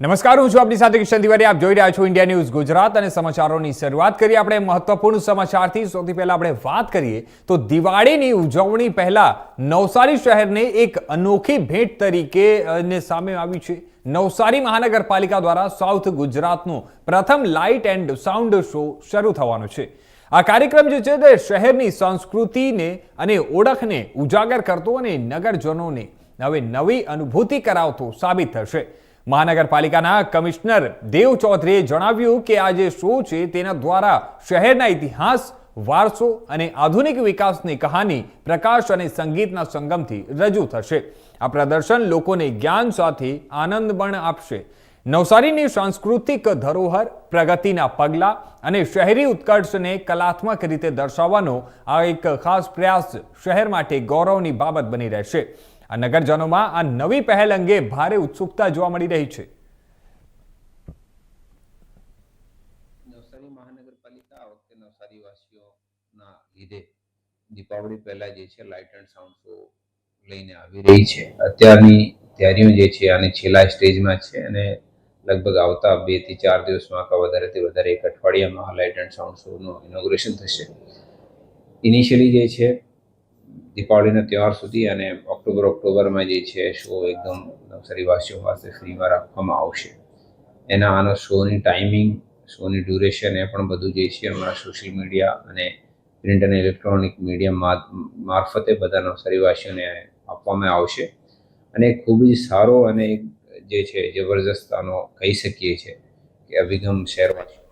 નમસ્કાર, હું છું આપની સાથે કિશન તિવારી. આપ જોઈ રહ્યા છો ઇન્ડિયા ન્યૂઝ ગુજરાત અને સમાચારોની શરૂઆત કરીએ. આપણે મહત્વપૂર્ણ સમાચારથી સૌથી પહેલા આપણે વાત કરીએ તો દિવાળીની ઉજવણી પહેલા નવસારી શહેરને એક અનોખી ભેટ તરીકે સામે આવી છે. નવસારી મહાનગરપાલિકા દ્વારા સાઉથ ગુજરાતનો પ્રથમ લાઇટ એન્ડ સાઉન્ડ શો શરૂ થવાનો છે. આ કાર્યક્રમ જે છે તે શહેરની સંસ્કૃતિને અને ઓળખને ઉજાગર કરતો અને નગરજનોને હવે નવી અનુભૂતિ કરાવતો સાબિત થશે. મહાનગરપાલિકાના કમિશનર દેવ ચૌધરીએ જણાવ્યું કે આ જે શો છે તેના દ્વારા શહેરના ઇતિહાસ, વારસો અને આધુનિક વિકાસની કહાની, પ્રકાશ અને સંગીતના સંગમથી રજૂ થશે. આ પ્રદર્શન લોકોને જ્ઞાન સાથે આનંદ પણ આપશે. નવસારીની સાંસ્કૃતિક ધરોહર, પ્રગતિના પગલાં અને શહેરી ઉત્કર્ષને કલાત્મક રીતે દર્શાવવાનો આ એક ખાસ પ્રયાસ શહેર માટે ગૌરવની બાબત બની રહેશે. આ નગરજનોમાં આ નવી પહેલ અંગે ભારે ઉત્સુકતા જોવા મળી રહી છે. નવસારી મહાનગરપાલિકા વખતે નવસારીવાસીઓના લીધે દીપાવળી પહેલા જે છે લાઇટ એન્ડ સાઉન્ડ શો લઈને આવી રહી છે. અત્યારની તૈયારીઓ જે છે આની છેલ્લા સ્ટેજમાં છે અને લગભગ આવતા બેથી ચાર દિવસમાં કા વધારેથી વધારે એક અઠવાડિયામાં લાઇટ એન્ડ સાઉન્ડ શોનું ઇનોગ્રેશન થશે. ઇનિશિયલી જે છે દીપાવલીના તહેવાર સુધી અને ઓક્ટોબર, ઓક્ટોબરમાં જે છે શો એકદમ નવસારીવાસીઓ પાસે ફ્રીમાં રાખવામાં આવશે. એના આનો શોની ટાઈમિંગ શોની ડ્યુરેશન એ પણ બધું જે છે હમણાં સોશિયલ મીડિયા અને પ્રિન્ટ અને ઇલેક્ટ્રોનિક મીડિયા મારફતે બધા નવસારીવાસીઓને આપવામાં આવશે. અને ખૂબ જ સારો અને જે છે, જબરજસ્ત આનો કહી શકીએ છીએ કે અભિગમ શહેરવાસીઓ